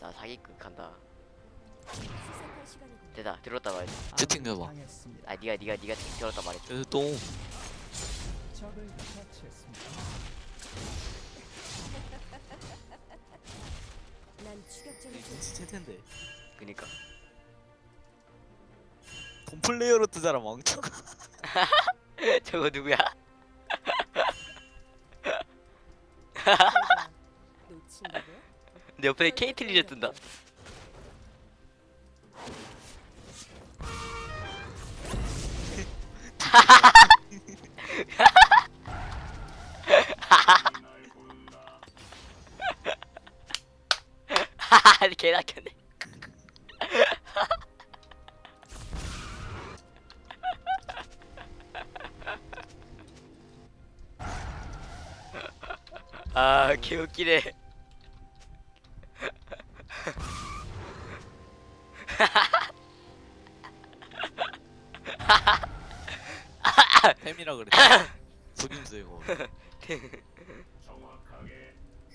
나 사기극 간다. 됐다 들었다 말이야 채팅 해봐. 아 니가 니가 니가 들었다 말해 그래서 똥. 진짜 텐데. 그니까 돈 플레이어로 뜨잖아 멍청. 저거 누구야. 내 옆에 케이틀리즈 뜬다. 하하 개 낚였네. 아 개웃기네 햄이라 그래. 속임수 이거.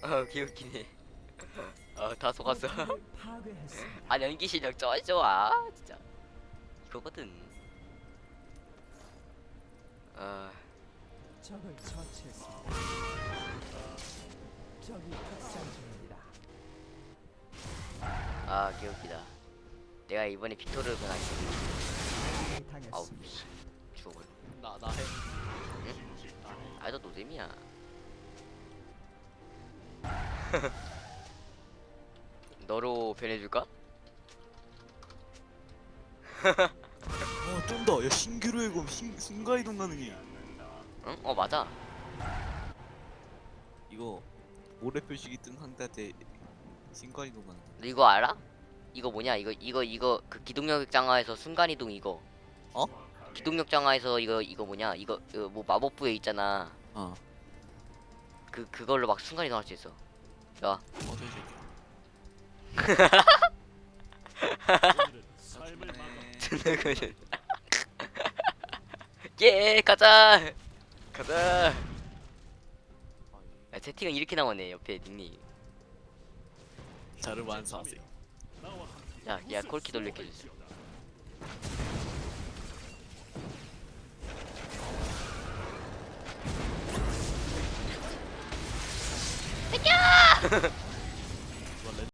아 개웃기네 아다 속았어. 아 연기 실력 쩔 좋아 진짜 이거거든 아 적을 처치했습니다. 적이 학살 중입니다. 아 개웃기다 내가 이번에 빅토르 그냥 아우 당했습니다. 씨 죽어버려 나나 햄. 아너 노잼이야 너로 변해줄까? 어 쩐다. 야 신규로의 검 신, 순간이동 가능해. 응? 어 맞아 이거 모래 표식이 뜬 상태한테 신관이동 가능. 너 이거 알아? 이거 뭐냐? 이거 이거 이거 그 기동력 장화에서 순간이동 이거. 어? 기동력 장화에서 이거 이거 뭐냐? 이거, 이거 뭐 마법부에 있잖아. 어. 그 그걸로 막 순간이동 할 수 있어. 야 어저 새끼. 듣는 예 가자. 가자. 야, 채팅은 이렇게 나오네 옆에 닉네임. 자르만 사세. 야, 야 콜키 돌려켜 주세요